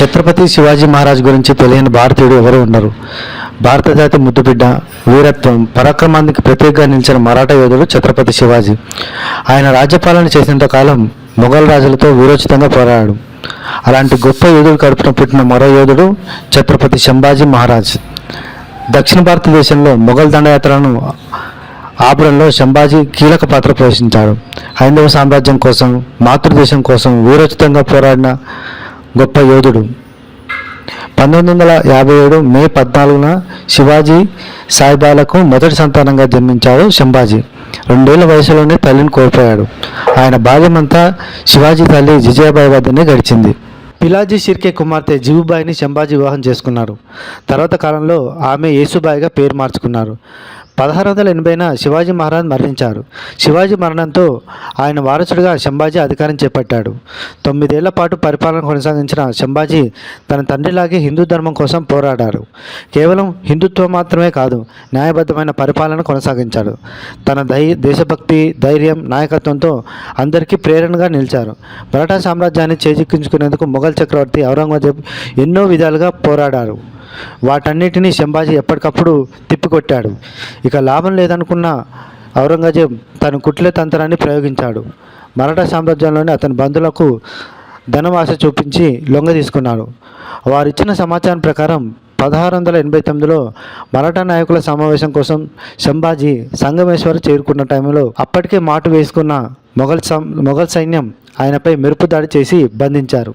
ఛత్రపతి శివాజీ మహారాజ్ గురించి తెలియని భారతీయుడు ఎవరు ఉండరు. భారత జాతి ముద్దుబిడ్డ వీరత్వం పరాక్రమానికి ప్రత్యేకంగా నిలిచిన మరాఠా యోధుడు ఛత్రపతి శివాజీ. ఆయన రాజ్యపాలన చేసినంత కాలం మొఘల్ రాజులతో వీరోచితంగా పోరాడాడు. అలాంటి గొప్ప యోధుడు కడుపున పుట్టిన మరో యోధుడు ఛత్రపతి శంభాజీ మహారాజ్. దక్షిణ భారతదేశంలో మొఘల్ దండయాత్రలను ఆపడంలో శంభాజీ కీలక పాత్ర పోషించాడు. హైందవ సామ్రాజ్యం కోసం మాతృదేశం కోసం వీరోచితంగా పోరాడిన గొప్ప యోధుడు. పంతొమ్మిది వందల యాభై ఏడు మే పద్నాలుగున శివాజీ సాయిబాలకు మొదటి సంతానంగా జన్మించాడు శంభాజీ. రెండేళ్ళ వయసులోనే తల్లిని కోల్పోయాడు. ఆయన బాల్యమంతా శివాజీ తల్లి జిజయాబాయి వద్దనే గడిచింది. పిలాజీ షిర్కే కుమార్తె జీవుబాయిని శంభాజీ వివాహం చేసుకున్నారు. తర్వాత కాలంలో ఆమె యేసుబాయిగా పేరు మార్చుకున్నారు. పదహారు వందల ఎనభైన శివాజీ మహారాజ్ మరణించారు. శివాజీ మరణంతో ఆయన వారసుడిగా శంభాజీ అధికారం చేపట్టాడు. తొమ్మిదేళ్ళ పాటు పరిపాలన కొనసాగించిన శంభాజీ తన తండ్రిలాగే హిందూ ధర్మం కోసం పోరాడారు. కేవలం హిందుత్వం మాత్రమే కాదు న్యాయబద్ధమైన పరిపాలన కొనసాగించాడు. తన దై దేశభక్తి ధైర్యం నాయకత్వంతో అందరికీ ప్రేరణగా నిలిచారు. మరాఠా సామ్రాజ్యాన్ని చేజిక్కించుకునేందుకు మొఘల్ చక్రవర్తి ఔరంగజేబ్ ఎన్నో విధాలుగా పోరాడారు. వాటన్నిటినీ శంభాజీ ఎప్పటికప్పుడు తిప్పికొట్టాడు. ఇక లాభం లేదనుకున్న ఔరంగజేబ్ తన కుట్లే తంత్రాన్ని ప్రయోగించాడు. మరాఠా సామ్రాజ్యంలోని అతని బంధువులకు ధనం ఆశ చూపించి లొంగ తీసుకున్నాడు. వారిచ్చిన సమాచారం ప్రకారం పదహారు వందల ఎనభై తొమ్మిదిలో మరాఠా నాయకుల సమావేశం కోసం శంభాజీ సంగమేశ్వర్ చేరుకున్న టైంలో అప్పటికే మాటు వేసుకున్న మొఘల్ సం మొఘల్ సైన్యం ఆయనపై మెరుపు దాడి చేసి బంధించారు.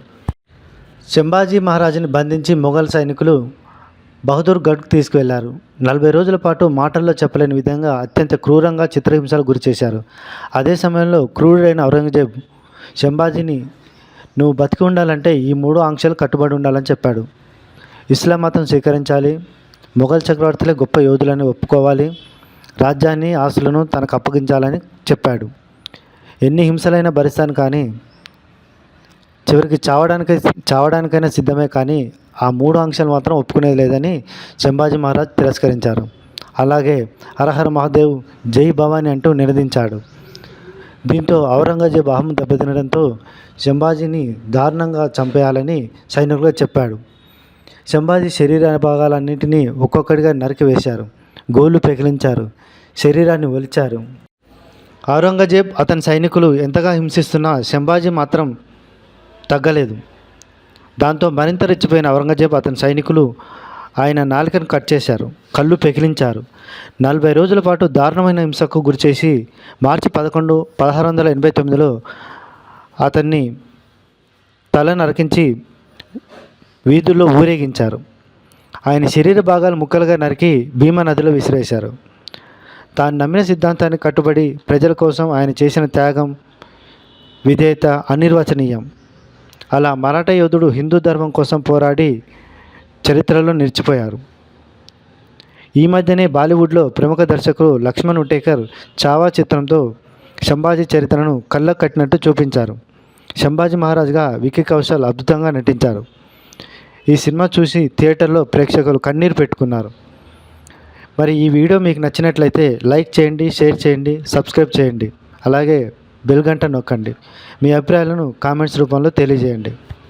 శంభాజీ మహారాజుని బంధించి మొఘల్ సైనికులు బహదూర్ గఢ్కు తీసుకువెళ్ళారు. నలభై రోజుల పాటు మాటల్లో చెప్పలేని విధంగా అత్యంత క్రూరంగా చిత్రహింసలు గురి చేశారు. అదే సమయంలో క్రూరుడైన ఔరంగజేబ్ శంభాజీని నువ్వు బతికి ఉండాలంటే ఈ మూడు ఆంక్షలు కట్టుబడి ఉండాలని చెప్పాడు. ఇస్లాం మతం స్వీకరించాలి. మొఘల్ చక్రవర్తులే గొప్ప యోధులని ఒప్పుకోవాలి. రాజ్యాన్ని ఆస్తులను తనకు అప్పగించాలని చెప్పాడు. ఎన్ని హింసలైనా భరిస్తాను కానీ చివరికి చావడానికి చావడానికైనా సిద్ధమే కానీ ఆ మూడు ఆంక్షలు మాత్రం ఒప్పుకునేది లేదని శంభాజీ మహారాజ్ తిరస్కరించారు. అలాగే హరహర మహాదేవ్ జై భవాని అంటూ నినదించాడు. దీంతో ఔరంగజేబ్ అహం దెబ్బతినడంతో శంభాజీని దారుణంగా చంపేయాలని సైనికులకు చెప్పాడు. శంభాజీ శరీర భాగాలన్నింటినీ ఒక్కొక్కటిగా నరికివేశారు గోళ్ళు పెకిలించారు. శరీరాన్ని ఒలిచారు. ఔరంగజేబ్ అతని సైనికులు ఎంతగా హింసిస్తున్నా శంభాజీ మాత్రం తగ్గలేదు. దాంతో మరింత రెచ్చిపోయిన ఔరంగజేబ్ అతని సైనికులు ఆయన నాలికను కట్ చేశారు కళ్ళు పెకిలించారు. నలభై రోజుల పాటు దారుణమైన హింసకు గురిచేసి మార్చి పదకొండు పదహారు వందల ఎనభై తొమ్మిదిలో అతన్ని తల నరికించి వీధుల్లో ఊరేగించారు. ఆయన శరీర భాగాలు ముక్కలుగా నరికి భీమా నదిలో విసిరేశారు. తాను నమ్మిన సిద్ధాంతానికి కట్టుబడి ప్రజల కోసం ఆయన చేసిన త్యాగం విధేయత అనిర్వచనీయం. అలా మరాఠా యోధుడు హిందూ ధర్మం కోసం పోరాడి చరిత్రలో నిలిచిపోయారు. ఈ మధ్యనే బాలీవుడ్లో ప్రముఖ దర్శకుడు లక్ష్మణ్ ఉటేకర్ చావా చిత్రంతో శంభాజీ చరిత్రను కళ్ళకు కట్టినట్టు చూపించారు. శంభాజీ మహారాజ్గా వికి కౌశల్ అద్భుతంగా నటించారు. ఈ సినిమా చూసి థియేటర్లో ప్రేక్షకులు కన్నీరు పెట్టుకున్నారు. మరి ఈ వీడియో మీకు నచ్చినట్లయితే లైక్ చేయండి షేర్ చేయండి సబ్స్క్రైబ్ చేయండి. అలాగే బెల్ గంట నొక్కండి. మీ అభిప్రాయాలను కామెంట్స్ రూపంలో తెలియజేయండి.